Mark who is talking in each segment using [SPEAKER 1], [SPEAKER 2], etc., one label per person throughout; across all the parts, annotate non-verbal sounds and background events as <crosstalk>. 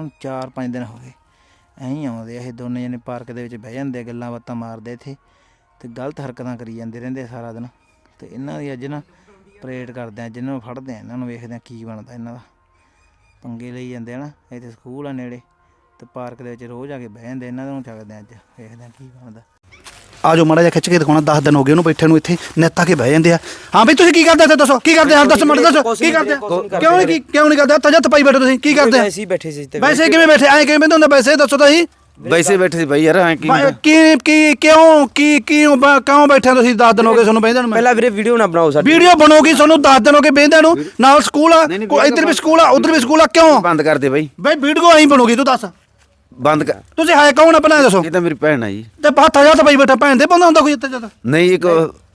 [SPEAKER 1] ਇਹਨਾਂ ਨੂੰ 4-5 ਦਿਨ ਹੋ ਗਏ। ਐਂ ਆਉਂਦੇ ਆ ਇਹ ਦੋਨੇ ਜਣੇ ਪਾਰਕ ਦੇ ਵਿੱਚ ਬਹਿ ਜਾਂਦੇ ਆ, ਗੱਲਾਂ ਬਾਤਾਂ ਮਾਰਦੇ ਇੱਥੇ ਤੇ ਗਲਤ ਹਰਕਤਾਂ ਕਰੀ ਜਾਂਦੇ ਰਹਿੰਦੇ ਸਾਰਾ ਦਿਨ। ਤੇ ਇਹਨਾਂ ਦੀ ਅੱਜ ਨਾ ਪਰੇਡ ਕਰਦੇ ਆ ਜਿਨ੍ਹਾਂ ਨੂੰ ਫੜਦੇ ਆ, ਇਹਨਾਂ ਨੂੰ ਵੇਖਦੇ ਆ ਕੀ ਬਣਦਾ ਇਹਨਾਂ ਦਾ। ਪੰਗੇ ਲਈ ਜਾਂਦੇ ਆ ਨਾ, ਇੱਥੇ ਸਕੂਲ ਆ ਨੇੜੇ ਤੇ ਪਾਰਕ ਦੇ ਵਿੱਚ ਰੋਜ਼ ਆ ਕੇ ਬਹਿ ਜਾਂਦੇ ਇਹਨਾਂ ਨੂੰ ਚੱਕਦੇ ਆ ਅੱਜ, ਵੇਖਦੇ ਆ ਕੀ ਬਣਦਾ।
[SPEAKER 2] ਆ ਜਾਓ ਮਾੜਾ ਜਿਹਾ ਖਿੱਚ ਕੇ ਦਿਖਾਉਣਾ 10 ਦਿਨ ਹੋ ਗਏ ਉਹਨੂੰ ਬੈਠੇ ਨੂੰ ਇੱਥੇ ਨੇਤਾ ਕੇ ਬਹਿ ਜਾਂਦੇ ਆ। ਹਾਂ ਬਈ ਤੁਸੀਂ ਕੀ ਕਰਦੇ ਇੱਥੇ ਦੱਸੋ ਕੀ ਕਰਦੇ ਆ? ਦੱਸੋ ਮੜ ਦੱਸੋ ਕੀ ਕਰਦੇ? ਕਿਉਂ ਨਹੀਂ ਕੀ ਕਿਉਂ ਨਹੀਂ ਕਰਦੇ? ਤਜਾ ਤਪਾਈ ਬੈਠੇ ਤੁਸੀਂ ਕੀ ਕਰਦੇ
[SPEAKER 3] ਅਸੀਂ ਬੈਠੇ ਸੀ ਤੇ
[SPEAKER 2] ਵੈਸੇ ਕਿਵੇਂ ਬੈਠੇ? ਐਂ ਕਿਵੇਂ ਬੈਠੇ ਹੁੰਦਾ? ਵੈਸੇ ਦੱਸੋ ਤਾਂ ਜੀ
[SPEAKER 4] ਵੈਸੇ ਬੈਠੇ ਸੀ ਬਾਈ ਯਾਰ ਐਂ ਕੀ
[SPEAKER 2] ਕੀ ਕੀ ਕਿਉਂ ਕੀ ਕਿਉਂ ਬ- ਕਿਉਂ ਬੈਠੇ ਤੁਸੀਂ? 10 ਦਿਨ ਹੋ ਗਏ ਤੁਹਾਨੂੰ ਬਹਿੰਦੇ ਨੂੰ
[SPEAKER 3] ਪਹਿਲਾਂ ਵੀਰੇ ਵੀਡੀਓ ਨਾ ਬਣਾਓ ਸਾਡੀ।
[SPEAKER 2] ਵੀਡੀਓ ਬਣੋਗੀ ਤੁਹਾਨੂੰ 10 ਦਿਨ ਹੋ ਗਏ ਬਹਿੰਦੇ ਨੂੰ। ਨਾਲ ਸਕੂਲ ਆ ਕੋਈ ਇੱਧਰ ਵੀ ਸਕੂਲ ਆ ਉਧਰ ਵੀ ਸਕੂਲ ਆ ਕਿਉਂ?
[SPEAKER 4] ਬੰਦ ਕਰ ਦੇ ਬਾਈ।
[SPEAKER 2] ਬਈ ਵੀਡੀਓ ਐਂ ਬਣੋਗੀ ਤੂੰ ਦੱਸ।
[SPEAKER 4] ਬੰਦ ਕਰ।
[SPEAKER 2] ਤੁਸੀਂ ਹੈ ਕੌਣ ਆਪਣਾ ਇਹ ਦੱਸੋ?
[SPEAKER 4] ਇਹ ਤਾਂ ਮੇਰੀ ਭੈਣ ਆ ਜੀ।
[SPEAKER 2] ਤੇ ਹੱਥ ਆ ਜਾ ਤਾਂ ਬਈ ਬੈਠਾ ਭੈਣ ਦੇ ਬੰਦਾ ਹੁੰਦਾ ਕੋਈ ਇੱਥੇ ਜਦ
[SPEAKER 4] ਨਹੀਂ ਇੱਕ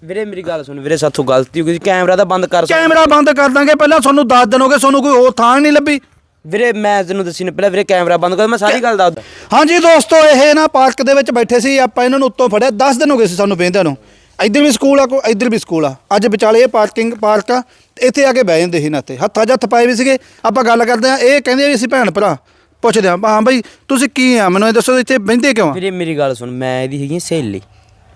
[SPEAKER 3] ਵੀਰੇ ਮੇਰੀ ਗੱਲ ਸੁਣ ਵੀਰੇ ਸਾਥੋਂ ਗਲਤੀ ਹੋ ਗਈ। ਸੀ, ਕੈਮਰਾ ਤਾਂ ਬੰਦ ਕਰ
[SPEAKER 2] ਕੈਮਰਾ ਬੰਦ ਕਰ ਦਾਂਗੇ ਪਹਿਲਾਂ ਤੁਹਾਨੂੰ 10 ਦਿਨ ਹੋ ਗਏ ਤੁਹਾਨੂੰ ਕੋਈ ਹੋਰ ਥਾਂ ਨਹੀਂ ਲੱਭੀ।
[SPEAKER 3] ਵੀਰੇ ਮੈਂ ਤੈਨੂੰ ਦੱਸੀ ਨਾ ਪਹਿਲਾਂ ਵੀਰੇ ਕੈਮਰਾ ਬੰਦ ਕਰ ਮੈਂ ਸਾਰੀ ਗੱਲ ਦੱਸਦਾ।
[SPEAKER 2] ਹਾਂਜੀ ਦੋਸਤੋ ਇਹ ਨਾ ਪਾਰਕ ਦੇ ਵਿੱਚ ਬੈਠੇ ਸੀ ਆਪਾਂ ਇਹਨਾਂ ਨੂੰ ਉੱਤੋਂ ਫੜਿਆ। 10 ਦਿਨ ਹੋ ਗਏ ਸੀ ਸਾਨੂੰ ਬਹਿੰਦਿਆਂ ਨੂੰ। ਇੱਧਰ ਵੀ ਸਕੂਲ ਆ ਕੋ ਇੱਧਰ ਵੀ ਸਕੂਲ ਆ। ਅੱਜ ਵਿਚਾਲੇ ਇਹ ਪਾਰਕਿੰਗ ਪਾਰਕ ਆ। ਇੱਥੇ ਆ ਕੇ ਬਹਿ ਜਾਂਦੇ ਸੀ ਨਾ ਤੇ। ਹੱਥਾਂ ਹੱਥ ਪਾਏ ਵੀ ਸੀਗੇ। ਆਪਾਂ ਗੱਲ ਕਰਦੇ ਆ ਇਹ ਕਹਿੰਦੇ ਵੀ ਅਸੀਂ ਭੈਣ ਭਰਾ ਪੁੱਛਦੇ ਆ ਹਾਂ ਬਈ ਤੁਸੀਂ ਕੀ ਆ? ਮੈਨੂੰ ਇਹ ਦੱਸੋ ਇੱਥੇ ਬਹਿੰਦੇ ਕਿਉਂ ਆ?
[SPEAKER 3] ਵੀਰੇ ਮੇਰੀ ਗੱਲ ਸੁਣ ਮੈਂ ਇਹਦੀ ਹੈਗੀ ਸਹੇਲੀ।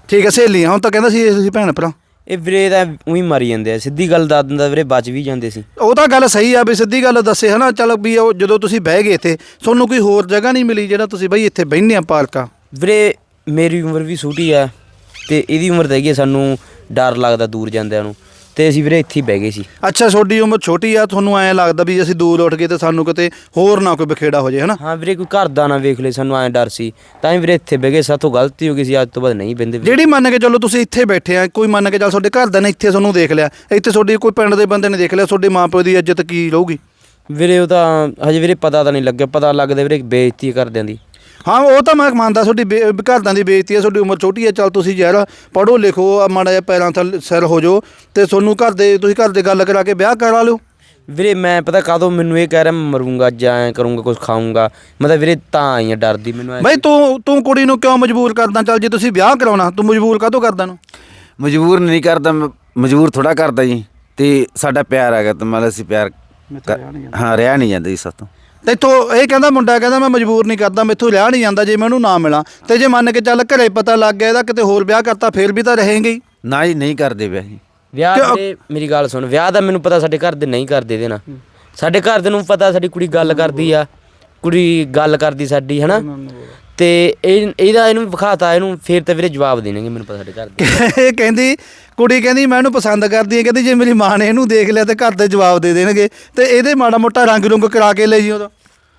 [SPEAKER 2] ਠੀਕ ਹੈ ਸਹੇਲੀਆਂ ਹੁਣ ਤਾਂ ਕਹਿੰਦਾ ਸੀ ਅਸੀਂ ਭੈਣ ਭਰਾ।
[SPEAKER 3] ਇਹ ਵੀਰੇ ਤਾਂ ਉਹੀ ਮਰੀ ਜਾਂਦੇ ਆ ਸਿੱਧੀ ਗੱਲ ਦੱਸ ਦਿੰਦਾ ਵੀਰੇ ਬਚ ਵੀ ਜਾਂਦੇ ਸੀ।
[SPEAKER 2] ਉਹ ਤਾਂ ਗੱਲ ਸਹੀ ਆ ਵੀ ਸਿੱਧੀ ਗੱਲ ਦੱਸੇ ਹਨਾ? ਚੱਲ ਵੀ ਉਹ ਜਦੋਂ ਤੁਸੀਂ ਬਹਿ ਗਏ ਇੱਥੇ ਤੁਹਾਨੂੰ ਕੋਈ ਹੋਰ ਜਗ੍ਹਾ ਨਹੀਂ ਮਿਲੀ ਜਿਹੜਾ ਤੁਸੀਂ ਬਈ ਇੱਥੇ ਬਹਿੰਦੇ ਆ ਪਾਰਕਾਂ
[SPEAKER 3] ਵੀਰੇ ਮੇਰੀ ਉਮਰ ਵੀ ਛੋਟੀ ਆ ਤੇ ਇਹਦੀ ਉਮਰ ਤਾਂ ਹੈਗੀ ਆ, ਸਾਨੂੰ ਡਰ ਲੱਗਦਾ ਦੂਰ ਜਾਂਦਿਆਂ ਨੂੰ। ਤੇ ਅਸੀਂ ਵੀਰੇ ਇੱਥੇ ਹੀ ਬਹਿ ਗਏ ਸੀ।
[SPEAKER 2] ਅੱਛਾ ਤੁਹਾਡੀ ਉਮਰ ਛੋਟੀ ਆ ਤੁਹਾਨੂੰ ਐਂ ਲੱਗਦਾ ਵੀ ਅਸੀਂ ਦੂਰ ਉੱਠ ਗਏ ਤੇ ਸਾਨੂੰ ਕਿਤੇ ਹੋਰ ਨਾ ਕੋਈ ਬਖੇੜਾ ਹੋ ਜੇ ਹਨਾ?
[SPEAKER 3] ਹਾਂ ਵੀਰੇ ਕੋਈ ਘਰ ਦਾ ਨਾ ਵੇਖ ਲੈ ਸਾਨੂੰ ਐਂ ਡਰ ਸੀ। ਤਾਂ ਹੀ ਵੀਰੇ ਇੱਥੇ ਬਹਿ ਗਏ ਸਾਥੋਂ ਗਲਤੀ ਹੋ ਗਈ ਸੀ ਅੱਜ ਤੋਂ ਬਾਅਦ ਨਹੀਂ ਵੀਰੇ।
[SPEAKER 2] ਜਿਹੜੀ ਮੰਨ ਕੇ ਚੱਲੋ ਤੁਸੀਂ ਇੱਥੇ ਬੈਠੇ ਆ ਕੋਈ ਮੰਨ ਕੇ ਚੱਲ ਤੁਹਾਡੇ ਘਰ ਦਾ ਨੇ ਇੱਥੇ ਤੁਹਾਨੂੰ ਦੇਖ ਲਿਆ ਇੱਥੇ ਤੁਹਾਡੀ ਕੋਈ ਪਿੰਡ ਦੇ ਬੰਦੇ ਨੇ ਦੇਖ ਲਿਆ ਤੁਹਾਡੇ ਮਾਪਿਓ ਦੀ ਇੱਜ਼ਤ ਕੀ ਰਹੂਗੀ?
[SPEAKER 3] ਵੀਰੇ ਉਹ ਤਾਂ ਹਜੇ ਵੀਰੇ ਪਤਾ ਤਾਂ ਨਹੀਂ ਲੱਗਿਆ ਪਤਾ ਲੱਗਦਾ ਵੀਰੇ ਬੇਇੱਜ਼ਤੀ ਕਰਦਿਆਂ ਦੀ।
[SPEAKER 2] ਹਾਂ ਉਹ ਤਾਂ ਮੈਂ ਮੰਨਦਾ ਤੁਹਾਡੀ ਬੇ- ਘਰਦਿਆਂ ਦੀ ਬੇਇੱਜ਼ਤੀ ਹੈ ਤੁਹਾਡੀ ਉਮਰ ਛੋਟੀ ਹੈ ਚੱਲ ਤੁਸੀਂ ਯਾਰ ਪੜੋ ਲਿਖੋ ਆ ਮਾੜਾ ਜਿਹਾ ਪੈਰਾਂ ਥੱਲੇ ਸਿਰ ਹੋ ਜਾਓ ਤੇ ਤੁਹਾਨੂੰ ਘਰ ਦੇ ਤੁਸੀਂ ਘਰ ਦੇ ਗੱਲ ਕਰਾ ਕੇ ਵਿਆਹ ਕਰਾ ਲਿਓ।
[SPEAKER 3] ਵੀਰੇ ਮੈਂ ਪਤਾ ਕਾਦੋਂ ਮੈਨੂੰ ਇਹ ਕਹਿ ਰਿਹਾ ਮੈਂ ਮਰੂੰਗਾ ਜਾਂ ਐਂ ਕਰੂੰਗਾ ਕੁਝ ਖਾਊਂਗਾ। ਮਤਲਬ ਵੀਰੇ ਤਾਂ ਆਈ ਆ ਡਰਦੀ ਮੈਨੂੰ ਐਂ-
[SPEAKER 2] ਬਈ ਤੂੰ ਤੂੰ ਕੁੜੀ ਨੂੰ ਕਿਉਂ ਮਜਬੂਰ ਕਰਦਾ? ਚੱਲ ਜੇ ਤੁਸੀਂ ਵਿਆਹ ਕਰਾਉਣਾ ਤੂੰ ਮਜਬੂਰ ਕਾਹਤੋਂ ਕਰਦਾ ਨੂੰ
[SPEAKER 4] ਮਜਬੂਰ ਨਹੀਂ ਕਰਦਾ ਮ- ਮਜਬੂਰ ਥੋੜਾ ਕਰਦਾ ਜੀ। ਤੇ ਸਾਡਾ ਪਿਆਰ ਹੈਗਾ ਤੇ ਮਤਲਬ ਅਸੀਂ ਪਿਆਰ ਕਰ- ਹਾਂ ਰਿਹਾ ਨਹੀਂ ਜਾਂਦਾ ਜੀ ਸਾਤੋਂ।
[SPEAKER 2] ਤੇ ਇੱਥੋਂ ਇਹ ਕਹਿੰਦਾ ਮੁੰਡਾ ਕਹਿੰਦਾ ਮੈਂ ਮਜਬੂਰ ਨਹੀਂ ਕਰਦਾ ਮੈਥੋਂ ਲਿਆ ਨਹੀਂ ਜਾਂਦਾ ਜੇ ਮੈਂ ਉਹਨੂੰ ਨਾ ਮਿਲਾਂ। ਤੇ ਜੇ ਮੰਨ ਕੇ ਚੱਲ ਘਰੇ ਪਤਾ ਲੱਗ ਗਿਆ ਇਹਦਾ ਕਿਤੇ ਹੋਰ ਵਿਆਹ ਕਰਤਾ ਫੇਰ ਵੀ ਤਾਂ ਰਹੇਂਗੇ ਹੀ।
[SPEAKER 4] ਨਾ ਜੀ ਨਹੀਂ ਕਰਦੇ ਵਿਆਹ ਜੀ।
[SPEAKER 3] ਵਿਆਹ ਵੀਰੇ ਮੇਰੀ ਗੱਲ ਸੁਣ ਵਿਆਹ ਦਾ ਮੈਨੂੰ ਪਤਾ ਸਾਡੇ ਘਰ ਦੇ ਨਹੀਂ ਕਰਦੇ ਨਾਲ। ਸਾਡੇ ਘਰ ਦੇ ਨੂੰ ਪਤਾ ਸਾਡੀ ਕੁੜੀ ਗੱਲ ਕਰਦੀ ਆ ਕੁੜੀ ਗੱਲ ਕਰਦੀ ਸਾਡੀ ਹਨਾ? ਤੇ ਇਹ ਇਹਦਾ ਇਹਨੂੰ ਵਿਖਾਤਾ ਇਹਨੂੰ ਫੇਰ ਤਾਂ ਵੀਰੇ ਜਵਾਬ ਦੇਣਗੇ ਮੈਨੂੰ ਪਤਾ ਸਾਡੇ ਘਰ ਦੇ। <laughs>
[SPEAKER 2] ਇਹ ਕਹਿੰਦੀ ਕੁੜੀ ਕਹਿੰਦੀ ਮੈਂ ਇਹਨੂੰ ਪਸੰਦ ਕਰਦੀ ਹਾਂ। ਕਹਿੰਦੀ ਜੇ ਮੇਰੀ ਮਾਂ ਨੇ ਇਹਨੂੰ ਦੇਖ ਲਿਆ ਤੇ ਘਰ ਦੇ ਜਵਾਬ ਦੇ ਦੇਣਗੇ। ਤੇ ਇਹਦੇ ਮਾੜਾ ਮੋਟਾ ਰੰਗ ਰੁੰਗ ਕਰਾ ਕੇ ਲੈ ਜੀ ਉਦੋਂ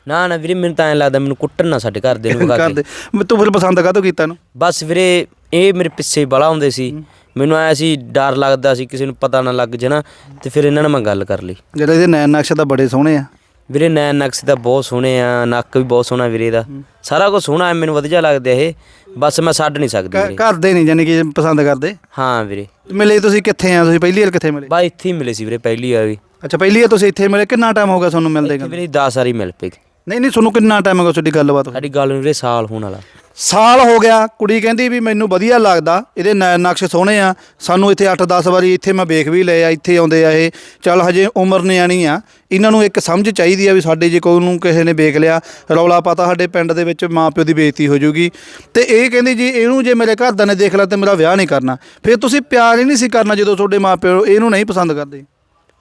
[SPEAKER 3] ਨਾ ਨਾ ਵੀਰੇ ਮੈਨੂੰ ਤਾਂ ਐਂ ਲੱਗਦਾ ਮੈਨੂੰ ਕੁੱਟਣ ਨਾ ਸਾਡੇ ਘਰ ਦੇ ਨੂੰ <laughs> ਵਿਖਾ ਕੇ।
[SPEAKER 2] ਮੈਂ ਤੂੰ ਫਿਰ ਪਸੰਦ ਕਾਹਤੋਂ ਕੀਤਾ ਇਹਨੂੰ?
[SPEAKER 3] ਬਸ ਵੀਰੇ ਇਹ ਮੇਰੇ ਪਿੱਛੇ ਬੜਾ ਹੁੰਦੇ ਸੀ। ਮੈਨੂੰ ਐ ਸੀ ਡਰ ਲੱਗਦਾ ਸੀ ਕਿਸੇ ਨੂੰ ਪਤਾ ਨਾ ਲੱਗ ਜੇ ਨਾ ਤੇ ਫਿਰ ਇਹਨਾਂ ਨਾਲ ਮੈਂ ਗੱਲ ਕਰ ਲਈ।
[SPEAKER 2] ਜਿਹੜੇ ਇਹਦੇ ਨੈਣ ਨਕਸ਼ ਤਾਂ ਬੜੇ ਸੋਹਣੇ ਆ।
[SPEAKER 3] ਵੀਰੇ ਨੈਣ ਨਕਸ਼ ਤਾਂ ਬਹੁਤ ਸੋਹਣੇ ਆ ਨੱਕ ਵੀ ਬਹੁਤ ਸੋਹਣਾ ਵੀਰੇ ਦਾ ਸਾਰਾ ਕੁਝ ਸੋਹਣਾ ਮੈਨੂੰ ਵਧੀਆ ਲੱਗਦਾ ਇਹ। ਬਸ ਮੈਂ ਛੱਡ ਨਹੀਂ ਸਕਦੀ
[SPEAKER 2] ਘ-
[SPEAKER 3] ਵੀਰੇ।
[SPEAKER 2] ਘਰ ਦੇ ਨਹੀਂ ਜਾਨੀ ਕਿ ਪਸੰਦ ਕਰਦੇ?
[SPEAKER 3] ਹਾਂ ਵੀਰੇ।
[SPEAKER 2] ਮਿਲੇ ਤੁਸੀਂ ਕਿੱਥੇ ਆ? ਤੁਸੀਂ ਪਹਿਲੀ ਵਾਰ ਕਿੱਥੇ ਮਿਲੇ?
[SPEAKER 3] ਬਾ ਇੱਥੇ ਹੀ ਮਿਲੇ ਸੀ ਵੀਰੇ ਪਹਿਲੀ ਵਾਰ ਵੀ।
[SPEAKER 2] ਅੱਛਾ ਪਹਿਲੀ ਵਾਰ ਤੁਸੀਂ ਇੱਥੇ ਮਿਲੇ ਕਿੰਨਾ ਟਾਈਮ ਹੋ ਗਿਆ ਤੁਹਾਨੂੰ ਮਿਲਦੇ
[SPEAKER 3] ਇੱਥੇ ਵੀਰੇ 10 ਵਾਰੀ ਮਿਲ ਪਏ।
[SPEAKER 2] ਨਹੀਂ ਨਹੀਂ ਤੁਹਾਨੂੰ ਕਿੰਨਾ ਟਾਈਮ ਹੋ ਗਿਆ ਤੁਹਾਡੀ ਗੱਲਬਾਤ? ਹੋਈ?
[SPEAKER 3] ਸਾਡੀ ਗੱਲ ਨੂੰ ਵੀਰੇ ਸਾਲ ਹੋਣ ਵਾਲਾ।
[SPEAKER 2] ਸਾਲ ਹੋ ਗਿਆ। ਕੁੜੀ ਕਹਿੰਦੀ ਵੀ ਮੈਨੂੰ ਵਧੀਆ ਲੱਗਦਾ। ਇਹਦੇ ਨੈ- ਨਕਸ਼ ਸੋਹਣੇ ਆ। ਸਾਨੂੰ ਇੱਥੇ 8-10 ਵਾਰੀ ਇੱਥੇ ਮੈਂ ਵੇਖ ਵੀ ਲਏ ਆ ਇੱਥੇ ਆਉਂਦੇ ਆ ਇਹ। ਚੱਲ ਹਜੇ ਉਮਰ ਨਿਆਣੀ ਆ। ਇਹਨਾਂ ਨੂੰ ਇੱਕ ਸਮਝ ਚਾਹੀਦੀ ਆ ਵੀ ਸਾਡੇ ਜੇ ਕੋਈ ਨੂੰ ਕਿਸੇ ਨੇ ਵੇਖ ਲਿਆ ਰੌਲਾ ਪਤਾ ਸਾਡੇ ਪਿੰਡ ਦੇ ਵਿੱਚ ਮਾਪਿਓ ਦੀ ਬੇਇੱਜ਼ਤੀ ਹੋ ਜਾਊਗੀ ਤੇ ਇਹ ਕਹਿੰਦੀ ਜੀ ਇਹਨੂੰ ਜੇ ਮੇਰੇ ਘਰਦਿਆਂ ਨੇ ਦੇਖ ਲਿਆ ਤੇ ਮੇਰਾ ਵਿਆਹ ਨਹੀਂ ਕਰਨਾ। ਫਿਰ ਤੁਸੀਂ ਪਿਆਰ ਹੀ ਨਹੀਂ ਸੀ ਕਰਨਾ ਜਦੋਂ ਤੁਹਾਡੇ ਮਾਪਿਓ ਇਹਨੂੰ ਨਹੀਂ ਪਸੰਦ ਕਰਦੇ।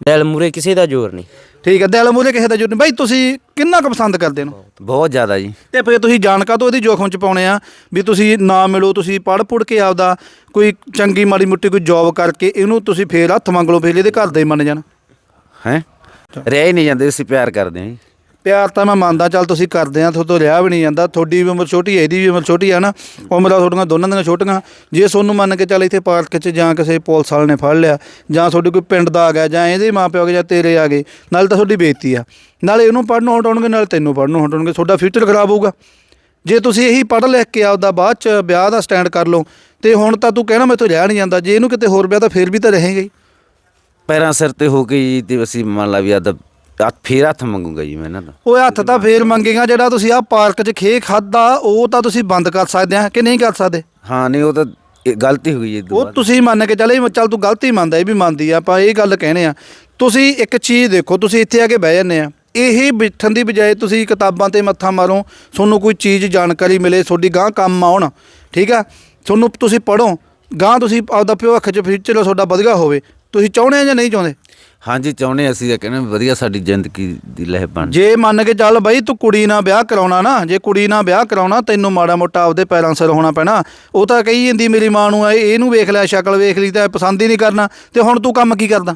[SPEAKER 3] ਦਿਲ ਮੂਰੇ ਕਿਸੇ ਦਾ ਜ਼ੋਰ ਨਹੀਂ।
[SPEAKER 2] ਠੀਕ ਹੈ ਦਿਲ ਮੂਹਰੇ ਕਿਸੇ ਦਾ ਜੁੜ ਬਾਈ ਤੁਸੀਂ ਕਿੰਨਾ ਕੁ ਪਸੰਦ ਕਰਦੇ ਇਹਨੂੰ
[SPEAKER 4] ਬਹੁਤ ਜ਼ਿਆਦਾ ਜੀ।
[SPEAKER 2] ਤੇ ਫਿਰ ਤੁਸੀਂ ਜਾਣਕਾ ਤੋਂ ਇਹਦੀ ਜੋਖਮ ਚ ਪਾਉਣੇ ਆ? ਵੀ ਤੁਸੀਂ ਨਾ ਮਿਲੋ ਤੁਸੀਂ ਪੜ ਪੁੜ ਕੇ ਆਪਦਾ ਕੋਈ ਚੰਗੀ ਮਾੜੀ ਮੁੱਟੀ ਕੋਈ ਜੌਬ ਕਰਕੇ ਇਹਨੂੰ ਤੁਸੀਂ ਫੇਰ ਹੱਥ ਮੰਗ ਲਓ ਫੇਰ ਇਹਦੇ ਘਰ ਦੇ ਹੀ ਮੰਨ ਜਾਣ।
[SPEAKER 4] ਹੈ? ਰਿਹਾ ਹੀ ਨਹੀਂ ਜਾਂਦੇ ਅਸੀਂ ਪਿਆਰ ਕਰਦੇ ਹਾਂ ਜੀ।
[SPEAKER 2] ਪਿਆਰ ਤਾਂ ਮੈਂ ਮੰਨਦਾ, ਚੱਲ ਤੁਸੀਂ ਕਰਦੇ ਆ, ਤੁਹਾਡੇ ਤੋਂ ਰਿਹਾ ਵੀ ਨਹੀਂ ਜਾਂਦਾ, ਤੁਹਾਡੀ ਵੀ ਉਮਰ ਛੋਟੀ ਹੈ, ਇਹਦੀ ਵੀ ਉਮਰ ਛੋਟੀ ਹੈ ਨਾ, ਉਮਰਾਂ ਤੁਹਾਡੀਆਂ ਦੋਨਾਂ ਦੀਆਂ ਛੋਟੀਆਂ। ਜੇ ਤੁਹਾਨੂੰ ਮੰਨ ਕੇ ਚੱਲ ਇੱਥੇ ਪਾਰਕ 'ਚ ਜਾਂ ਕਿਸੇ ਪੁਲਿਸ ਵਾਲੇ ਨੇ ਫੜ ਲਿਆ, ਜਾਂ ਤੁਹਾਡੇ ਕੋਈ ਪਿੰਡ ਦਾ ਆ ਗਿਆ, ਜਾਂ ਇਹਦੇ ਮਾਪਿਓ ਆ ਗਏ, ਜਾਂ ਤੇਰੇ ਆ ਗਏ, ਨਾਲ ਤਾਂ ਤੁਹਾਡੀ ਬੇਇੱਜ਼ਤੀ ਆ। ਨਾਲੇ ਇਹਨੂੰ ਪੜ੍ਹਨੋਂ ਹਟਾਉਣਗੇ, ਨਾਲ ਤੈਨੂੰ ਪੜ੍ਹਨੋਂ ਹਟਾਉਣਗੇ, ਤੁਹਾਡਾ ਫਿਊਚਰ ਖਰਾਬ ਹੋਊਗਾ। ਜੇ ਤੁਸੀਂ ਇਹੀ ਪੜ੍ਹ ਲਿਖ ਕੇ ਆਪਦਾ ਬਾਅਦ 'ਚ ਵਿਆਹ ਦਾ ਸਟੈਂਡ ਕਰ ਲਓ, ਤੇ ਹੁਣ ਤਾਂ ਤੂੰ ਕਹਿਣਾ ਮੈਥੋਂ ਰਿਹਾ ਨਹੀਂ ਜਾਂਦਾ, ਜੇ ਇਹਨੂੰ ਕਿਤੇ ਹੋਰ ਵਿਆਹ ਤਾਂ ਫੇਰ ਵੀ ਤਾਂ ਰਹੇਗਾ ਹੀ।
[SPEAKER 4] ਪੈਰਾਂ ਸਿਰ ਤੇ ਹੋ ਕੇ ਜੀ ਤੇ ਅਸੀਂ ਮੰਨ ਲਾ ਵੀ ਆਦਾ ਹੱਥ ਫੇਰ ਹੱਥ ਮੰਗੂਗਾ ਜੀ ਮੈਂ ਇਹਨਾਂ ਦਾ।
[SPEAKER 2] ਓਏ ਹੱਥ ਤਾਂ ਫੇਰ ਮੰਗੇਗਾ ਜਿਹੜਾ ਤੁਸੀਂ ਆ ਪਾਰਕ 'ਚ ਖੇ ਖਾਦਾ ਉਹ ਤਾਂ ਤੁਸੀਂ ਬੰਦ ਕਰ ਸਕਦੇ ਆ ਕਿ ਨਹੀਂ ਕਰ ਸਕਦੇ?
[SPEAKER 4] ਹਾਂ ਨਹੀਂ ਉਹ ਤਾਂ ਇਹ ਗਲਤੀ ਹੋ ਗਈ ਜੀ
[SPEAKER 2] ਉਹ। ਤੁਸੀਂ ਮੰਨ ਕੇ ਚੱਲੇ ਚੱਲ ਤੂੰ ਗਲਤੀ ਮੰਨਦਾ ਇਹ ਵੀ ਮੰਨਦੀ ਆ ਆਪਾਂ ਇਹ ਗੱਲ ਕਹਿੰਦੇ ਆ। ਤੁਸੀਂ ਇੱਕ ਚੀਜ਼ ਦੇਖੋ ਤੁਸੀਂ ਇੱਥੇ ਆ ਕੇ ਬਹਿ ਜਾਂਦੇ ਆ। ਇਹ ਬਿਠਣ ਦੀ ਬਜਾਏ ਤੁਸੀਂ ਕਿਤਾਬਾਂ ਤੇ ਮੱਥਾ ਮਾਰੋ ਤੁਹਾਨੂੰ ਕੋਈ ਚੀਜ਼ ਜਾਣਕਾਰੀ ਮਿਲੇ ਤੁਹਾਡੀ ਗਾਂ ਕੰਮ ਆਉਣ ਠੀਕ ਆ? ਤੁਹਾਨੂੰ ਤੁਸੀਂ ਪੜੋ ਗਾਂ ਤੁਸੀਂ ਆਪਦਾ ਭਵਿੱਖ ਚ ਫਿਊਚਰ ਤੁਹਾਡਾ ਵਧੀਆ ਹੋਵੇ। ਤੁਸੀਂ ਚਾਹੁੰਦੇ ਆ ਜਾਂ ਨਹੀਂ ਚਾਹੁੰਦੇ?
[SPEAKER 4] ਹਾਂਜੀ, ਚਾਹੁੰਦੇ ਅਸੀਂ ਇਹ ਕਹਿੰਦੇ ਵਧੀਆ ਸਾਡੀ ਜ਼ਿੰਦਗੀ ਦੀ ਲਹਿ ਬਣ
[SPEAKER 2] ਜੇ ਮੰਨ ਕੇ ਚੱਲ ਬਈ ਤੂੰ ਕੁੜੀ ਨਾਲ ਵਿਆਹ ਕਰਾਉਣਾ ਨਾ, ਜੇ ਕੁੜੀ ਨਾਲ ਵਿਆਹ ਕਰਾਉਣਾ, ਤੈਨੂੰ ਮਾੜਾ ਮੋਟਾ ਆਪਦੇ ਪੈਰਾਂ ਸਿਰ ਹੋਣਾ ਪੈਣਾ, ਉਹ ਤਾਂ ਕਹੀ ਜਾਂਦੀ ਮੇਰੀ ਮਾਂ ਨੂੰ, ਇਹ- ਇਹਨੂੰ ਵੇਖ ਲਿਆ ਸ਼ਕਲ ਵੇਖ ਲਈ, ਤਾਂ ਪਸੰਦ ਹੀ ਨਹੀਂ ਕਰਨਾ, ਤੇ ਹੁਣ ਤੂੰ ਕੰਮ ਕੀ ਕਰਦਾ?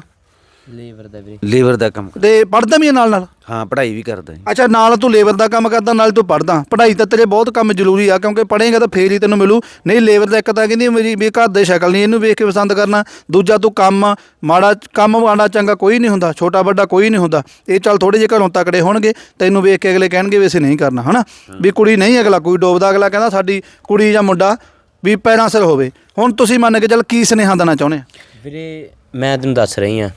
[SPEAKER 3] ਲੇਬਰ ਦਾ ਵੀਰੇ।
[SPEAKER 4] ਲੇਬਰ ਦਾ ਕੰਮ ਕਰ-
[SPEAKER 2] ਤੇ ਪੜਦਾ ਵੀ ਆ ਨਾਲ ਨਾਲ?
[SPEAKER 4] ਹਾਂ ਪੜ੍ਹਾਈ ਵੀ ਕਰਦਾ ਜੀ
[SPEAKER 2] ਅੱਛਾ ਨਾਲ ਤੂੰ ਲੇਬਰ ਦਾ ਕੰਮ ਕਰਦਾ ਨਾਲ ਤੂੰ ਪੜਦਾ ਪੜ੍ਹਾਈ ਤਾਂ ਤੇਰੇ ਬਹੁਤ ਕੰਮ ਜ਼ਰੂਰੀ ਆ ਕਿਉਂਕਿ ਪੜ੍ਹੇਗਾ ਤਾਂ ਫੇਰ ਹੀ ਤੈਨੂੰ ਮਿਲੂ। ਨਹੀਂ ਲੇਬਰ ਦਾ ਇੱਕ ਤਾਂ ਕਹਿੰਦੀ ਮੇਰੀ ਵੀ ਘਰ ਦੇ ਸ਼ਕਲ ਨਹੀਂ ਇਹਨੂੰ ਵੇਖ ਕੇ ਪਸੰਦ ਕਰਨਾ। ਦੂਜਾ ਤੂੰ ਕੰਮ ਮਾੜਾ ਕੰਮ ਮਾੜਾ ਚੰਗਾ ਕੋਈ ਨਹੀਂ ਹੁੰਦਾ ਛੋਟਾ ਵੱਡਾ ਕੋਈ ਨਹੀਂ ਹੁੰਦਾ। ਇਹ ਚੱਲ ਥੋੜੇ ਜਿਹੇ ਘਰੋਂ ਤਕੜੇ ਹੋਣਗੇ ਤੈਨੂੰ ਵੇਖ ਕੇ ਅਗਲੇ ਕਹਿਣਗੇ ਵੀ ਅਸੀਂ ਨਹੀਂ ਕਰਨਾ ਹਨਾ? ਵੀ ਕੁੜੀ ਨਹੀਂ ਅਗਲਾ ਕੋਈ ਡੋਬਦਾ ਅਗਲਾ ਕਹਿੰਦਾ ਸਾਡੀ ਕੁੜੀ ਜਾਂ ਮੁੰਡਾ ਵੀ ਪੈਰਾਂ ਸਿਰ ਹੋਵੇ। ਹੁਣ ਤੁਸੀਂ ਮੰਨ ਕੇ ਚੱਲ ਕੀ ਸੁਨੇਹਾ ਦੇਣਾ ਚਾਹੁੰਦੇ ਆ?
[SPEAKER 3] ਵੀਰੇ ਮੈਂ ਤੈਨੂੰ ਦੱਸ ਰਹੀ ਆ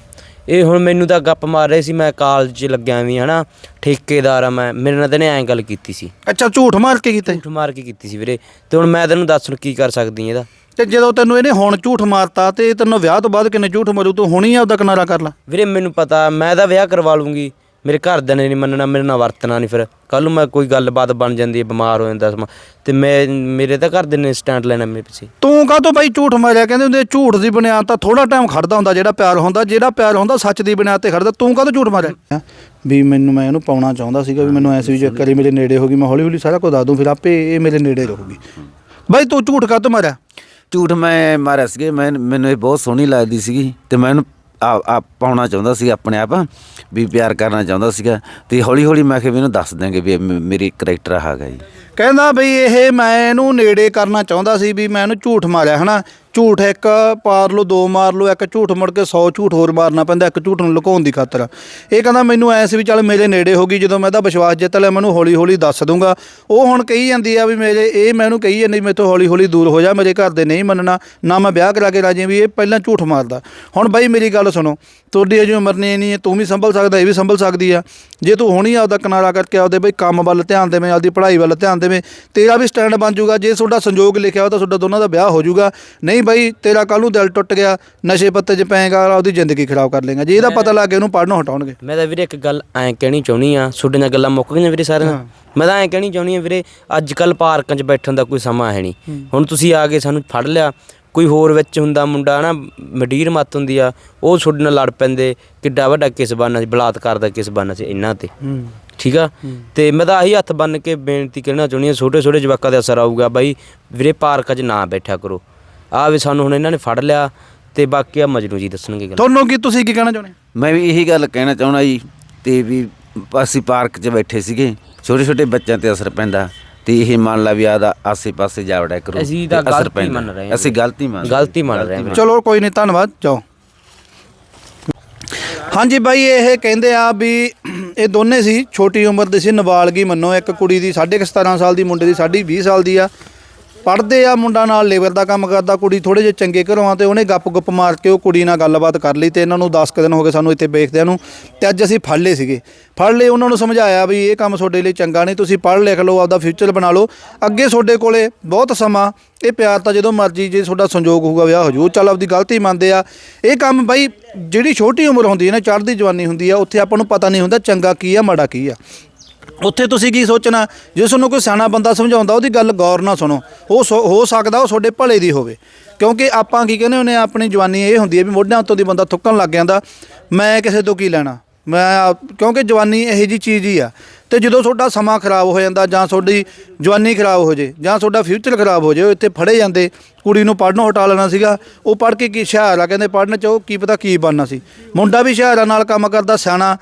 [SPEAKER 3] ਇਹ ਹੁਣ ਮੈਨੂੰ ਤਾਂ ਗੱਪ ਮਾਰ ਰਹੇ ਸੀ ਮੈਂ ਕਾਲਜ 'ਚ ਲੱਗਿਆ ਵੀ ਹਨਾ ਠੇਕੇਦਾਰ ਆ ਮੈਂ ਮੇਰੇ ਨਾਲ ਤਾਂ ਨੇ ਐਂ ਗੱਲ ਕੀਤੀ ਸੀ।
[SPEAKER 2] ਅੱਛਾ ਝੂਠ ਮਾਰ ਕੇ ਕੀਤਾ?
[SPEAKER 3] ਝੂਠ ਮਾਰ ਕੇ ਕੀਤੀ ਸੀ ਵੀਰੇ ਤੇ ਹੁਣ ਮੈਂ ਤੈਨੂੰ ਦੱਸ ਹੁਣ ਕੀ ਕਰ ਸਕਦੀ ਇਹਦਾ।
[SPEAKER 2] ਤੇ ਜਦੋਂ ਤੈਨੂੰ ਇਹਨੇ ਹੁਣ ਝੂਠ ਮਾਰਤਾ ਤੇ ਤੈਨੂੰ ਵਿਆਹ ਤੋਂ ਬਾਅਦ ਕਿੰਨੇ ਝੂਠ ਮਾਰੂ ਤੂੰ ਹੁਣੀ ਆਪਦਾ ਕਿਨਾਰਾ ਕਰ ਲਾ।
[SPEAKER 3] ਵੀਰੇ ਮੈਨੂੰ ਪਤਾ ਮੈਂ ਤਾਂ ਵਿਆਹ ਕਰਵਾ ਲੂੰਗੀ ਮੇਰੇ ਘਰਦਿਆਂ ਨੇ ਨਹੀਂ ਮੰਨਣਾ ਮੇਰੇ ਨਾਲ ਵਰਤਣਾ ਨਹੀਂ ਫਿਰ। ਕੱਲ ਨੂੰ ਮੈਂ ਕੋਈ ਗੱਲਬਾਤ ਬਣ ਜਾਂਦੀ ਹੈ ਬਿਮਾਰ ਹੋ ਜਾਂਦਾ ਸਮਾਂ। ਤੇ ਮੈਂ ਮੇਰੇ ਤਾਂ ਘਰਦੇ ਨੇ ਸਟੈਂਡ ਲੈਣਾ ਮੇਰੇ ਪਿੱਛੇ।
[SPEAKER 2] ਤੂੰ ਕਾਹਤੋਂ ਬਾਈ ਝੂਠ ਮਾਰਿਆ? ਕਹਿੰਦੇ ਹੁੰਦੇ ਝੂਠ ਦੀ ਬੁਨਿਆਦ ਤਾਂ ਥੋੜਾ ਟਾਈਮ ਖੜਦਾ ਹੁੰਦਾ ਜਿਹੜਾ ਪਿਆਰ ਹੁੰਦਾ ਜਿਹੜਾ ਪਿਆਰ ਹੁੰਦਾ ਸੱਚ ਦੀ ਬੁਨਿਆਦ ਤੇ ਖੜਦਾ ਤੂੰ ਕਾਹਤੋਂ ਝੂਠ ਮਾਰਿਆ? ਵੀ ਮੈਨੂੰ ਮੈਂ ਇਹਨੂੰ ਪਾਉਣਾ ਚਾਹੁੰਦਾ ਸੀਗਾ ਵੀ ਮੈਨੂੰ ਐਸੀ ਵੀ ਜੇ ਕਰੀ ਮੇਰੇ ਨੇੜੇ ਹੋ ਗਈ। ਮੈਂ ਹੌਲੀ ਹੌਲੀ ਸਾਰਾ ਕੁਝ ਦੱਸ ਦੂੰ ਫਿਰ ਆਪੇ ਇਹ ਮੇਰੇ ਨੇੜੇ ਰਹੂਗੀ। ਬਾਈ ਤੂੰ ਝੂਠ ਕਾਹਤੋਂ ਮਾਰਿਆ?
[SPEAKER 4] ਝੂਠ ਮੈਂ ਮਾਰਿਆ ਸੀਗੇ। ਮੈਂ ਮੈਨੂੰ ਇਹ ਬਹੁਤ ਸੋਹਣੀ ਲੱਗਦੀ ਸੀਗੀ ਤੇ ਮੈਂ ਇਹਨੂੰ ਆ ਆ ਪਾਉਣਾ ਚਾਹੁੰਦਾ ਸੀ ਆਪਣੇ ਆਪ, ਵੀ ਪਿਆਰ ਕਰਨਾ ਚਾਹੁੰਦਾ ਸੀਗਾ। ਤੇ ਹੌਲੀ ਹੌਲੀ ਮੈਂ ਕਿਹਾ ਵੀ ਇਹਨੂੰ ਦੱਸ ਦਿਆਂਗੇ ਵੀ ਮ- ਮੇਰੀ ਕਰੈਕਟਰ ਆ ਹੈਗਾ ਜੀ।
[SPEAKER 2] ਕਹਿੰਦਾ ਬਈ ਇਹ ਮੈਂ ਇਹਨੂੰ ਨੇੜੇ ਕਰਨਾ ਚਾਹੁੰਦਾ ਸੀ ਵੀ ਮੈਂ ਇਹਨੂੰ ਝੂਠ ਮਾਰਿਆ, ਹਨਾ? ਝੂਠ ਇੱਕ ਪਾਰ ਲਓ, ਦੋ ਮਾਰ ਲਓ, ਇੱਕ ਝੂਠ ਮੁੜ ਕੇ 100 ਝੂਠ ਹੋਰ ਮਾਰਨਾ ਪੈਂਦਾ, ਇੱਕ ਝੂਠ ਨੂੰ ਲੁਕਾਉਣ ਦੀ ਖਾਤਰ। ਇਹ ਕਹਿੰਦਾ ਮੈਨੂੰ ਐ ਸੀ ਵੀ ਚੱਲ ਮੇਰੇ ਨੇੜੇ ਹੋ ਗਈ, ਜਦੋਂ ਮੈਂ ਇਹਦਾ ਵਿਸ਼ਵਾਸ ਜਿੱਤ ਲਿਆ, ਮੈਨੂੰ ਹੌਲੀ ਹੌਲੀ ਦੱਸ ਦੂੰਗਾ ਉਹ ਹੁਣ ਕਹੀ ਜਾਂਦੀ ਆ ਵੀ ਮੇਰੇ, ਇਹ ਮੈਨੂੰ ਕਹੀ ਜਾਂਦੀ, ਮੇਰੇ ਤੋਂ ਹੌਲੀ ਹੌਲੀ ਦੂਰ ਹੋ ਜਾ, ਮੇਰੇ ਘਰ ਦੇ ਨਹੀਂ ਮੰਨਣਾ, ਨਾ ਮੈਂ ਵਿਆਹ ਕਰਾ ਕੇ ਰਾਜੀ ਵੀ ਇਹ ਪਹਿਲਾਂ ਝੂਠ ਮਾਰਦਾ। ਹੁਣ ਬਾਈ ਮੇਰੀ ਗੱਲ ਸੁਣੋ, ਤੁਹਾਡੀ ਅਜੇ ਉਮਰ ਨਹੀਂ ਇੰਨੀ ਹੈ ਤੂੰ ਵੀ ਸੰਭਲ ਸਕਦਾ, ਇਹ ਵੀ ਸੰਭਲ ਸਕਦੀ ਆ। ਜੇ ਤੂੰ ਹੁਣੀ ਆਪਦਾ ਕਿਨਾਰਾ ਕਰਕੇ ਆਪਦੇ ਬਈ ਕੰਮ ਵੱਲ ਧਿਆਨ ਦੇਵੇਂ, ਆਪਦੀ ਪੜ੍ਹਾਈ ਵੱਲ ਧਿਆਨ ਦੇਵੇਂ, ਤੇਰਾ ਵੀ ਸਟੈਂਡ ਬਣ ਜਾਊਗਾ, ਜੇ ਤੁਹਾਡਾ ਸੰਯੋਗ ਲਿਖਿਆ ਹੋ ਤਾਂ ਤੁਹਾਡਾ ਦੋਨਾਂ ਦਾ ਵਿਆਹ ਹੋ ਜਾਊਗਾ। ਨਹੀਂ ਬਾਈ ਤੇਰਾ ਕੱਲ ਨੂੰ ਦਿਲ ਟੁੱਟ ਗਿਆ ਨਸ਼ੇ ਪੱਤੇ 'ਚ ਪਏਗਾ ਆਪਦੀ ਜ਼ਿੰਦਗੀ ਖਰਾਬ ਕਰ ਲੇਗਾ ਜੇ ਇਹਦਾ ਪਤਾ ਲੱਗ ਗਿਆ ਉਹਨੂੰ ਪੜ੍ਹਨੋਂ ਹਟਾਉਣਗੇ।
[SPEAKER 3] ਮੈਂ ਤਾਂ ਵੀਰੇ ਇੱਕ ਗੱਲ ਐਂ ਕਹਿਣੀ ਚਾਹੁੰਦੀ ਆ ਤੁਹਾਡੀਆਂ ਗੱਲਾਂ ਮੁੱਕ ਗਈਆਂ ਵੀਰੇ ਸਾਰੀਆਂ ਮੈਂ ਤਾਂ ਐਂ ਕਹਿਣੀ ਚਾਹੁੰਦੀ ਆ ਵੀਰੇ ਅੱਜ ਕੱਲ ਪਾਰਕਾਂ 'ਚ ਬੈਠਣ ਦਾ ਕੋਈ ਸਮਾਂ ਹੈ ਨਹੀਂ। ਹੁਣ ਤੁਸੀਂ ਆ ਕੇ ਸਾਨੂੰ ਫੜ ਲਿਆ ਕੋਈ ਹੋਰ ਵਿੱਚ ਹੁੰਦਾ ਮੁੰਡਾ ਨਾ ਮਡੀਰ ਮੱਤ ਹੁੰਦੀ ਆ ਉਹ ਤੁਹਾਡੇ ਨਾਲ ਲੜ ਪੈਂਦੇ ਕਿੱਡਾ ਵੱਡਾ ਕਿਸ ਬਣਨਾ ਸੀ ਬਲਾਤਕਾਰ ਦਾ ਕਿਸ ਬਣਨਾ ਸੀ ਇਹਨਾਂ ਤੇ। ਠੀਕ ਆ? ਤੇ ਮੈਂ ਤਾਂ ਆਹੀ ਹੱਥ ਬੰਨ ਕੇ ਬੇਨਤੀ ਕਰਨਾ ਚਾਹੁੰਦੀ ਆ ਛੋਟੇ ਛੋਟੇ ਜਵਾਕਾਂ ਦੇ ਅਸਰ ਆਊਗਾ ਬਾਈ ਵੀਰੇ ਪਾਰਕਾਂ 'ਚ ਨਾ ਬੈਠਿਆ ਕਰੋ। ਆ ਵੀ ਸਾਨੂੰ ਹੁਣ ਇਹਨਾਂ ਨੇ ਫੜ ਲਿਆ ਤੇ ਬਾਕੀ ਆ ਮਜਨੂ ਜੀ ਦੱਸਣਗੇ ਗੱਲ।
[SPEAKER 2] ਤੁਹਾਨੂੰ ਕੀ ਤੁਸੀਂ ਕੀ ਕਹਿਣਾ ਚਾਹੁੰਦੇ?
[SPEAKER 4] ਮੈਂ ਵੀ ਇਹੀ ਗੱਲ ਕਹਿਣਾ ਚਾਹੁੰਦਾ ਜੀ ਤੇ ਵੀ ਅਸੀਂ ਪਾਰਕ 'ਚ ਬੈਠੇ ਸੀਗੇ ਛੋਟੇ ਛੋਟੇ ਬੱਚਿਆਂ ਤੇ ਅਸਰ ਪੈਂਦਾ ਤੇ ਇਹ ਮੰਨ ਲਾ ਵੀ ਆਦਾ ਆਸੇ ਪਾਸੇ ਜਾ ਵੜਿਆ ਕਰੋ
[SPEAKER 3] ਅਸੀਂ ਤਾਂ ਗਲਤੀ
[SPEAKER 4] ਪੈਂਦਾ।
[SPEAKER 3] ਮੰਨ ਰਹੇ ਹਾਂ
[SPEAKER 4] ਅਸੀਂ ਗਲਤੀ ਮੰਨ
[SPEAKER 3] ਗਲਤੀ ਮੰਨ ਰਹੇ ਹਾਂ।
[SPEAKER 2] ਚਲੋ ਕੋਈ ਨਹੀਂ ਧੰਨਵਾਦ। ਜਾਓ। ਹਾਂਜੀ ਬਾਈ ਇਹ ਕਹਿੰਦੇ ਆ ਵੀ ਇਹ ਦੋਨੇ ਸੀ ਛੋਟੀ ਉਮਰ ਦੇ ਸੀ ਨਾਬਾਲਗੀ ਮੰਨੋ। ਇੱਕ ਕੁੜੀ ਦੀ 17.5 ਸਾਲ ਦੀ ਮੁੰਡੇ ਦੀ ਸਾਢੇ 20 ਸਾਲ ਦੀ ਆ। ਪੜਦੇ ਆ, ਮੁੰਡਾ ਨਾਲ ਲੇਬਰ ਦਾ ਕੰਮ ਕਰਦਾ, ਕੁੜੀ ਥੋੜੇ ਜਿਹੇ ਚੰਗੇ ਘਰੋਂ ਆ ਤੇ ਉਹਨੇ ਗੱਪ-ਗੁੱਪ ਮਾਰ ਕੇ ਉਹ ਕੁੜੀ ਨਾਲ ਗੱਲਬਾਤ ਕਰ ਲਈ ਤੇ ਇਹਨਾਂ ਨੂੰ 10 ਕੁ ਦਿਨ ਹੋ ਗਏ ਸਾਨੂੰ ਇੱਥੇ ਵੇਖਦਿਆਂ ਨੂੰ ਤੇ ਅੱਜ ਅਸੀਂ ਫੜ ਲਏ ਸੀਗੇ। ਫੜ ਲਏ, ਉਹਨਾਂ ਨੂੰ ਸਮਝਾਇਆ ਵੀ ਇਹ ਕੰਮ ਤੁਹਾਡੇ ਲਈ ਚੰਗਾ ਨਹੀਂ, ਤੁਸੀਂ ਪੜ੍ਹ ਲਿਖ ਲਓ, ਆਪਦਾ ਫਿਊਚਰ ਬਣਾ ਲਓ। ਅੱਗੇ ਤੁਹਾਡੇ ਕੋਲੇ ਬਹੁਤ ਸਮਾਂ, ਇਹ ਪਿਆਰ ਤਾਂ ਜਦੋਂ ਮਰਜ਼ੀ ਜੇ ਤੁਹਾਡਾ ਸੰਜੋਗ ਹੋਊਗਾ, ਵਿਆਹ ਹੋ ਚੱਲ ਆਪਦੀ ਗਲਤੀ ਮੰਨਦੇ ਆ। ਇਹ ਕੰਮ ਬਾਈ, ਜਿਹੜੀ ਛੋਟੀ ਉਮਰ ਹੁੰਦੀ ਹੈ ਨਾ, ਚੜ੍ਹਦੀ ਜਵਾਨੀ ਹੁੰਦੀ ਆ, ਉੱਥੇ ਆਪਾਂ ਨੂੰ ਪਤਾ ਨਹੀਂ ਹੁੰਦਾ ਚੰਗਾ ਕੀ ਆ, ਮਾੜਾ ਕੀ ਆ। ਉੱਥੇ ਤੁਸੀਂ ਕੀ ਸੋਚਣਾ? ਜੇ ਤੁਹਾਨੂੰ ਕੋਈ ਸਿਆਣਾ ਬੰਦਾ ਸਮਝਾਉਂਦਾ, ਉਹਦੀ ਗੱਲ ਗੌਰ ਨਾਲ ਸੁਣੋ। ਉਹ ਸੋ- ਹੋ ਸਕਦਾ ਉਹ ਤੁਹਾਡੇ ਭਲੇ ਦੀ ਹੋਵੇ। ਕਿਉਂਕਿ ਆਪਾਂ ਕੀ ਕਹਿੰਦੇ ਹੁੰਦੇ ਆ, ਆਪਣੀ ਜਵਾਨੀ ਇਹ ਹੁੰਦੀ ਹੈ ਵੀ ਮੋਢਿਆਂ ਉੱਤੋਂ ਦੀ ਬੰਦਾ ਥੁੱਕਣ ਲੱਗ ਜਾਂਦਾ, ਮੈਂ ਕਿਸੇ ਤੋਂ ਕੀ ਲੈਣਾ? ਮੈਂ ਆਪ- ਕਿਉਂਕਿ ਜਵਾਨੀ ਇਹੋ ਜੀ ਚੀਜ਼ ਹੀ ਆ। ਤੇ ਜਦੋਂ ਤੁਹਾਡਾ ਸਮਾਂ ਖਰਾਬ ਹੋ ਜਾਂਦਾ ਜਾਂ ਤੁਹਾਡੀ ਜਵਾਨੀ ਖਰਾਬ ਹੋ ਜੇ, ਜਾਂ ਤੁਹਾਡਾ ਫਿਊਚਰ ਖਰਾਬ ਹੋ ਜੇ, ਉਹ ਇੱਥੇ ਫੜੇ ਜਾਂਦੇ। ਕੁੜੀ ਨੂੰ ਪੜ੍ਹਨੋਂ ਹਟਾ ਲੈਣਾ ਸੀਗਾ। ਉਹ ਪੜ੍ਹ ਕੇ ਕੀ ਹੁਸ਼ਿਆਰ ਆ, ਕਹਿੰਦੇ ਪੜ੍ਹਨ ਚ ਉਹ ਕੀ ਪਤਾ ਕੀ ਬਣਨਾ ਸੀ। ਮੁੰਡਾ ਵੀ ਹੁਸ਼ਿਆਰਾਂ ਨਾਲ ਕੰਮ ਕਰਦਾ, ਸਿਆਣਾ।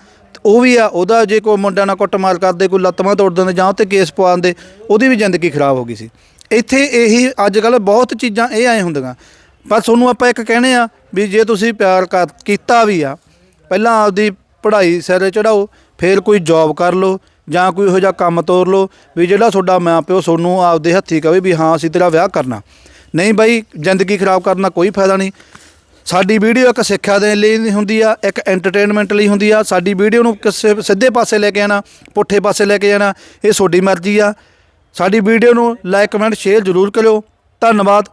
[SPEAKER 2] ਉਹ ਵੀ ਆ, ਉਹਦਾ ਜੇ ਕੋਈ ਮੁੰਡਿਆਂ ਨਾਲ ਕੁੱਟਮਾਰ ਕਰਦੇ, ਕੋਈ ਲੱਤਾਂ ਤੋੜ ਦਿੰਦੇ ਜਾਂ ਉੱਤੇ ਕੇਸ ਪਵਾਉਂਦੇ ਉਹਦੀ ਵੀ ਜ਼ਿੰਦਗੀ ਖਰਾਬ ਹੋ ਗਈ ਸੀ। ਇੱਥੇ ਇਹੀ ਅੱਜ ਕੱਲ ਬਹੁਤ ਚੀਜ਼ਾਂ ਇਹ ਆਏ ਹੁੰਦੀਆਂ। ਪਰ ਤੁਹਾਨੂੰ ਆਪਾਂ ਇੱਕ ਕਹਿੰਦੇ ਆ ਵੀ ਜੇ ਤੁਸੀਂ ਪਿਆਰ ਕਰ, ਕੀਤਾ ਵੀ ਆ, ਪਹਿਲਾਂ ਆਪਦੀ ਪੜ੍ਹਾਈ ਸਿਰੇ ਚੜਾਓ ਫਿਰ ਕੋਈ ਜੌਬ ਕਰ ਲਓ, ਜਾਂ ਕੋਈ ਇਹੋ ਜਿਹਾ ਕੰਮ ਤੋਰ ਲਓ, ਵੀ ਜਿਹੜਾ ਤੁਹਾਡਾ ਮਾਂ ਪਿਓ ਤੁਹਾਨੂੰ ਆਪਦੇ ਹੱਥੀ ਕਵੇ ਵੀ ਹਾਂ, ਅਸੀਂ ਤੇਰਾ ਵਿਆਹ ਕਰਨਾ। ਨਹੀਂ ਬਾਈ, ਜ਼ਿੰਦਗੀ ਖਰਾਬ ਕਰਨ ਦਾ ਕੋਈ ਫਾਇਦਾ ਨਹੀਂ। ਸਾਡੀ ਵੀਡੀਓ ਇੱਕ ਸਿੱਖਿਆ ਦੇ ਲਈ ਹੁੰਦੀ ਆ, ਇੱਕ ਐਂਟਰਟੇਨਮੈਂਟ ਲਈ ਹੁੰਦੀ ਆ। ਸਾਡੀ ਵੀਡੀਓ ਨੂੰ ਕਿਸੇ ਸਿੱਧੇ ਪਾਸੇ ਲੈ ਕੇ ਆਣਾ ਪੁੱਠੇ ਪਾਸੇ ਲੈ ਕੇ ਜਾਣਾ ਇਹ ਤੁਹਾਡੀ ਮਰਜ਼ੀ ਆ। ਸਾਡੀ ਵੀਡੀਓ ਨੂੰ ਲਾਈਕ ਕਮੈਂਟ ਸ਼ੇਅਰ ਜ਼ਰੂਰ ਕਰਿਓ। ਧੰਨਵਾਦ।